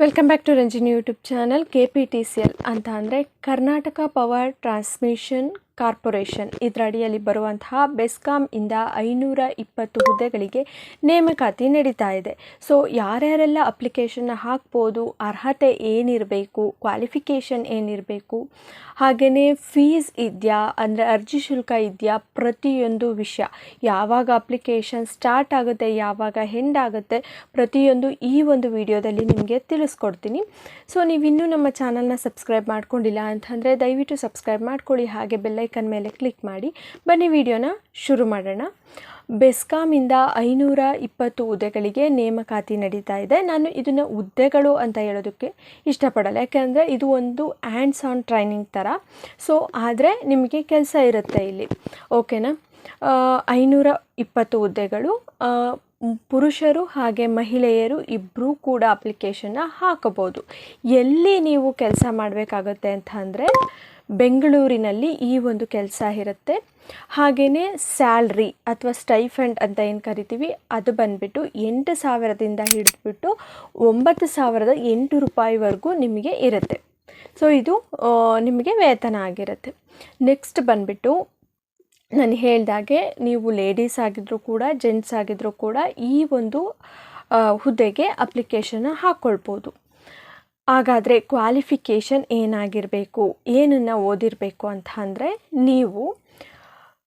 Welcome back to Ranjini YouTube channel K P T C L ಅಂತ ಅಂದರೆ Karnataka power transmission corporation. ಇದರ ಅಡಿಯಲ್ಲಿ ಬರುವಂತಹ ಬೆಸ್ಕಾಂ ಇಂದ ಐನೂರ ಇಪ್ಪತ್ತು ಹುದ್ದೆಗಳಿಗೆ ನೇಮಕಾತಿ ನಡೀತಾ ಇದೆ. ಸೊ ಯಾರ್ಯಾರೆಲ್ಲ ಅಪ್ಲಿಕೇಶನ್ನ ಹಾಕ್ಬೋದು, ಅರ್ಹತೆ ಏನಿರಬೇಕು ಕ್ವಾಲಿಫಿಕೇಷನ್ ಏನಿರಬೇಕು ಹಾಗೆಯೇ ಫೀಸ್ ಇದೆಯಾ, ಅಂದರೆ ಅರ್ಜಿ ಶುಲ್ಕ ಇದೆಯಾ, ಪ್ರತಿಯೊಂದು ವಿಷಯ. ಯಾವಾಗ ಅಪ್ಲಿಕೇಶನ್ ಸ್ಟಾರ್ಟ್ ಆಗುತ್ತೆ, ಯಾವಾಗ ಹೆಂಡ್ ಆಗುತ್ತೆ, ಪ್ರತಿಯೊಂದು ಈ ಒಂದು ವಿಡಿಯೋದಲ್ಲಿ ನಿಮಗೆ ತಿಳಿಸ್ಕೊಡ್ತೀನಿ. ಸೊ ನೀವು ಇನ್ನೂ ನಮ್ಮ ಚಾನಲ್ನ ಸಬ್ಸ್ಕ್ರೈಬ್ ಮಾಡ್ಕೊಂಡಿಲ್ಲ ಅಂತಂದರೆ ದಯವಿಟ್ಟು ಸಬ್ಸ್ಕ್ರೈಬ್ ಮಾಡ್ಕೊಳ್ಳಿ. ಹಾಗೆ ಬೆಲ್ಲೈಕನ್ ಮೇಲೆ ಕ್ಲಿಕ್ ಮಾಡಿ ಬನ್ನಿ ವಿಡಿಯೋನ ಶುರು ಮಾಡೋಣ. ಬೆಸ್ಕಾಮಿಂದ ಐನೂರ ಇಪ್ಪತ್ತು ಹುದ್ದೆಗಳಿಗೆ ನೇಮಕಾತಿ ನಡೀತಾ ಇದೆ. ನಾನು ಇದನ್ನು ಹುದ್ದೆಗಳು ಅಂತ ಹೇಳೋದಕ್ಕೆ ಇಷ್ಟಪಡಲ್ಲ. ಯಾಕೆಂದರೆ ಇದು ಒಂದು ಹ್ಯಾಂಡ್ಸ್ ಆನ್ ಟ್ರೈನಿಂಗ್ ಥರ ಸೊ ಆದರೆ ನಿಮಗೆ ಕೆಲಸ ಇರುತ್ತೆ ಇಲ್ಲಿ. ಓಕೆನಾ ಐನೂರ ಇಪ್ಪತ್ತು ಹುದ್ದೆಗಳು ಪುರುಷರು ಹಾಗೆ ಮಹಿಳೆಯರು ಇಬ್ಬರೂ ಕೂಡ ಅಪ್ಲಿಕೇಶನ್ನ ಹಾಕಬಹುದು. ಎಲ್ಲಿ ನೀವು ಕೆಲಸ ಮಾಡಬೇಕಾಗತ್ತೆ ಅಂತ ಅಂದರೆ ಬೆಂಗಳೂರಿನಲ್ಲಿ ಈ ಒಂದು ಕೆಲಸ ಇರುತ್ತೆ. ಹಾಗೆಯೇ ಸ್ಯಾಲ್ರಿ ಅಥವಾ ಸ್ಟೈಫಂಡ್ ಅಂತ ಏನು ಕರಿತೀವಿ, ಅದು ಬಂದುಬಿಟ್ಟು ಎಂಟು ಸಾವಿರದಿಂದ ಹಿಡಿದ್ಬಿಟ್ಟು ಒಂಬತ್ತು ಸಾವಿರದ ಎಂಟು ರೂಪಾಯಿವರೆಗೂ ನಿಮಗೆ ಇರುತ್ತೆ. ಸೊ ಇದು ನಿಮಗೆ ವೇತನ ಆಗಿರುತ್ತೆ. ನೆಕ್ಸ್ಟ್ ಬಂದುಬಿಟ್ಟು ನಾನು ಹೇಳಿದಾಗೆ ನೀವು ಲೇಡೀಸ್ ಆಗಿದ್ದರೂ ಕೂಡ ಜೆಂಟ್ಸ್ ಆಗಿದ್ದರೂ ಕೂಡ ಈ ಒಂದು ಹುದ್ದೆಗೆ ಅಪ್ಲಿಕೇಶನ್ನ ಹಾಕ್ಕೊಳ್ಬೋದು ಹಾಗಾದರೆ ಕ್ವಾಲಿಫಿಕೇಷನ್ ಏನಾಗಿರಬೇಕು? ಏನನ್ನು ಓದಿರಬೇಕು ಅಂತ ಅಂದರೆ ನೀವು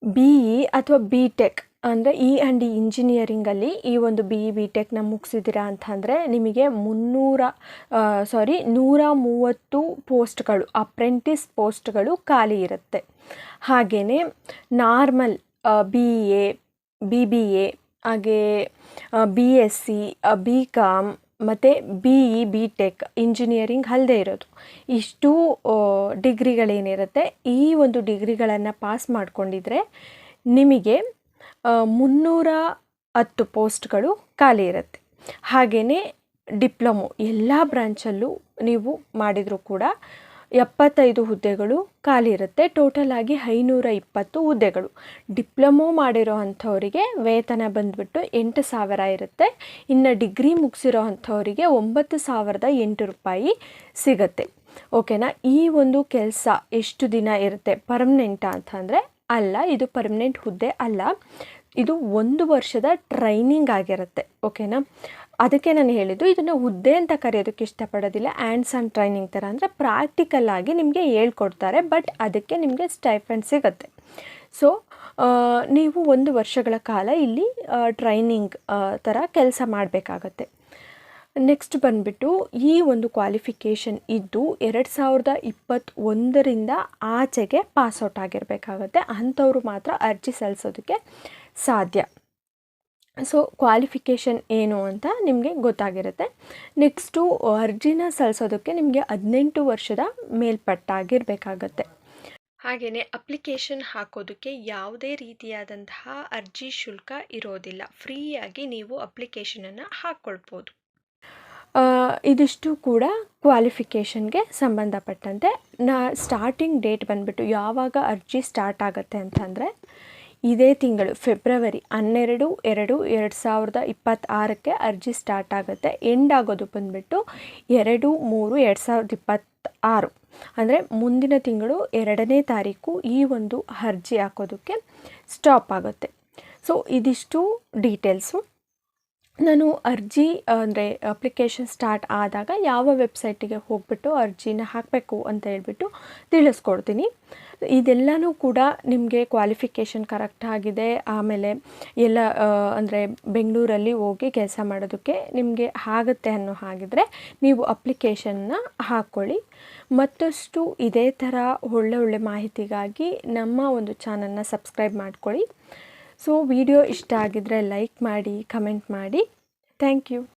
ಬಿ ಇ ಅಥವಾ ಬಿ ಟೆಕ್ ಅಂದರೆ ಇ ಆ್ಯಂಡ್ ಇ ಇಂಜಿನಿಯರಿಂಗಲ್ಲಿ ಈ ಒಂದು ಬಿ ಇ ಬಿ ಟೆಕ್ನ ಮುಗಿಸಿದ್ದೀರಾ ಅಂತಂದರೆ ನಿಮಗೆ ಮುನ್ನೂರ ಸಾರಿ ನೂರ ಮೂವತ್ತು ಪೋಸ್ಟ್ಗಳು ಅಪ್ರೆಂಟಿಸ್ ಪೋಸ್ಟ್ಗಳು ಖಾಲಿ ಇರುತ್ತೆ. ಹಾಗೆಯೇ normal B A B B A ಹಾಗೆ B S C B com ಮತ್ತು B E B tech engineering ಅಲ್ಲದೆ ಇರೋದು. ಇಷ್ಟು ಡಿಗ್ರಿಗಳೇನಿರುತ್ತೆ, ಈ ಒಂದು ಡಿಗ್ರಿಗಳನ್ನು ಪಾಸ್ ಮಾಡಿಕೊಂಡಿದ್ರೆ ನಿಮಗೆ ಮುನ್ನೂರ ಹತ್ತು ಪೋಸ್ಟ್ಗಳು ಖಾಲಿ ಇರುತ್ತೆ. ಹಾಗೆಯೇ ಡಿಪ್ಲೊಮೊ, ಎಲ್ಲ ಬ್ರಾಂಚಲ್ಲೂ ನೀವು ಮಾಡಿದರೂ ಕೂಡ ಎಪ್ಪತ್ತೈದು ಹುದ್ದೆಗಳು ಖಾಲಿ ಇರುತ್ತೆ. ಟೋಟಲ್ ಆಗಿ ಐನೂರ ಇಪ್ಪತ್ತು ಹುದ್ದೆಗಳು. ಡಿಪ್ಲೊಮೊ ಮಾಡಿರೋ ಅಂಥವರಿಗೆ ವೇತನ ಬಂದುಬಿಟ್ಟು ಎಂಟು ಸಾವಿರ ಇರುತ್ತೆ. ಇನ್ನು ಡಿಗ್ರಿ ಮುಗಿಸಿರೋ ಅಂಥವರಿಗೆ ಒಂಬತ್ತು ಸಾವಿರದ ಎಂಟು ರೂಪಾಯಿ ಸಿಗುತ್ತೆ. ಓಕೆನಾ? ಈ ಒಂದು ಕೆಲಸ ಎಷ್ಟು ದಿನ ಇರುತ್ತೆ? ಪರ್ಮನೆಂಟಾ ಅಂತಂದರೆ ಅಲ್ಲ, ಇದು ಪರ್ಮನೆಂಟ್ ಹುದ್ದೆ ಅಲ್ಲ. ಇದು ಒಂದು ವರ್ಷದ ಟ್ರೈನಿಂಗ್ ಆಗಿರುತ್ತೆ. ಓಕೆನಾ? ಅದಕ್ಕೆ ನಾನು ಹೇಳಿದ್ದು, ಇದನ್ನು ಹುದ್ದೆ ಅಂತ ಕರೆಯೋದಕ್ಕೆ ಇಷ್ಟಪಡೋದಿಲ್ಲ. ಆ್ಯಂಡ್ಸ್ ಆನ್ ಟ್ರೈನಿಂಗ್ ಥರ. ಅಂದರೆ ಪ್ರಾಕ್ಟಿಕಲ್ ಆಗಿ ನಿಮಗೆ ಹೇಳ್ಕೊಡ್ತಾರೆ ಬಟ್ ಅದಕ್ಕೆ ನಿಮಗೆ ಸ್ಟೈಫೆಂಡ್ ಸಿಗುತ್ತೆ. ಸೊ ನೀವು ಒಂದು ವರ್ಷಗಳ ಕಾಲ ಇಲ್ಲಿ ಟ್ರೈನಿಂಗ್ ಥರ ಕೆಲಸ ಮಾಡಬೇಕಾಗತ್ತೆ. ನೆಕ್ಸ್ಟ್ ಬಂದುಬಿಟ್ಟು, ಈ ಒಂದು ಕ್ವಾಲಿಫಿಕೇಷನ್ ಇದ್ದು ಎರಡು ಸಾವಿರದ ಇಪ್ಪತ್ತೊಂದರಿಂದ ಆಚೆಗೆ ಪಾಸ್ಔಟ್ ಆಗಿರಬೇಕಾಗತ್ತೆ. ಅಂಥವ್ರು ಮಾತ್ರ ಅರ್ಜಿ ಸಲ್ಲಿಸೋದಕ್ಕೆ ಸಾಧ್ಯ. ಸೊ ಕ್ವಾಲಿಫಿಕೇಷನ್ ಏನು ಅಂತ ನಿಮಗೆ ಗೊತ್ತಾಗಿರುತ್ತೆ. ನೆಕ್ಸ್ಟು ಅರ್ಜಿನ ಸಲ್ಲಿಸೋದಕ್ಕೆ ನಿಮಗೆ ಹದಿನೆಂಟು ವರ್ಷದ ಮೇಲ್ಪಟ್ಟಾಗಿರಬೇಕಾಗತ್ತೆ. ಹಾಗೆಯೇ ಅಪ್ಲಿಕೇಶನ್ ಹಾಕೋದಕ್ಕೆ ಯಾವುದೇ ರೀತಿಯಾದಂತಹ ಅರ್ಜಿ ಶುಲ್ಕ ಇರೋದಿಲ್ಲ. ಫ್ರೀಯಾಗಿ ನೀವು ಅಪ್ಲಿಕೇಶನನ್ನು ಹಾಕ್ಕೊಳ್ಬೋದು ಇದಿಷ್ಟು ಕೂಡ ಕ್ವಾಲಿಫಿಕೇಷನ್ಗೆ ಸಂಬಂಧಪಟ್ಟಂತೆ. ನಾ ಸ್ಟಾರ್ಟಿಂಗ್ ಡೇಟ್ ಬಂದುಬಿಟ್ಟು ಯಾವಾಗ ಅರ್ಜಿ ಸ್ಟಾರ್ಟ್ ಆಗುತ್ತೆ ಅಂತಂದರೆ ಇದೇ ತಿಂಗಳು ಫೆಬ್ರವರಿ ಹನ್ನೆರಡು, ಎರಡು ಎರಡು ಸಾವಿರದ ಇಪ್ಪತ್ತಾರಕ್ಕೆ ಅರ್ಜಿ ಸ್ಟಾರ್ಟ್ ಆಗುತ್ತೆ. ಎಂಡ್ ಆಗೋದು ಬಂದುಬಿಟ್ಟು ಎರಡು, ಮೂರು, ಎರಡು ಸಾವಿರದ ಇಪ್ಪತ್ತಾರು. ಅಂದರೆ ಮುಂದಿನ ತಿಂಗಳು ಎರಡನೇ ತಾರೀಕು ಈ ಒಂದು ಅರ್ಜಿ ಹಾಕೋದಕ್ಕೆ ಸ್ಟಾಪ್ ಆಗುತ್ತೆ. ಸೊ ಇದಿಷ್ಟು ಡೀಟೇಲ್ಸು ನಾನು ಅರ್ಜಿ ಅಂದರೆ ಅಪ್ಲಿಕೇಶನ್ ಸ್ಟಾರ್ಟ್ ಆದಾಗ ಯಾವ ವೆಬ್ಸೈಟಿಗೆ ಹೋಗ್ಬಿಟ್ಟು ಅರ್ಜಿನ ಹಾಕಬೇಕು ಅಂತ ಹೇಳ್ಬಿಟ್ಟು ತಿಳಿಸ್ಕೊಡ್ತೀನಿ. ಇದೆಲ್ಲನೂ ಕೂಡ ನಿಮಗೆ ಕ್ವಾಲಿಫಿಕೇಷನ್ ಕರೆಕ್ಟ್ ಆಗಿದೆ. ಆಮೇಲೆ ಎಲ್ಲ ಅಂದರೆ ಬೆಂಗಳೂರಲ್ಲಿ ಹೋಗಿ ಕೆಲಸ ಮಾಡೋದಕ್ಕೆ ನಿಮಗೆ ಆಗುತ್ತೆ ಅನ್ನೋ ಹಾಗಿದ್ರೆ ನೀವು ಅಪ್ಲಿಕೇಶನ್ನ ಹಾಕ್ಕೊಳ್ಳಿ. ಮತ್ತಷ್ಟು ಇದೇ ಥರ ಒಳ್ಳೆ ಒಳ್ಳೆ ಮಾಹಿತಿಗಾಗಿ ನಮ್ಮ ಒಂದು ಚಾನಲ್ನ ಸಬ್ಸ್ಕ್ರೈಬ್ ಮಾಡ್ಕೊಳ್ಳಿ. ಸೊ ವಿಡಿಯೋ ಇಷ್ಟ ಆಗಿದ್ರೆ ಲೈಕ್ ಮಾಡಿ ಕಮೆಂಟ್ ಮಾಡಿ. Thank you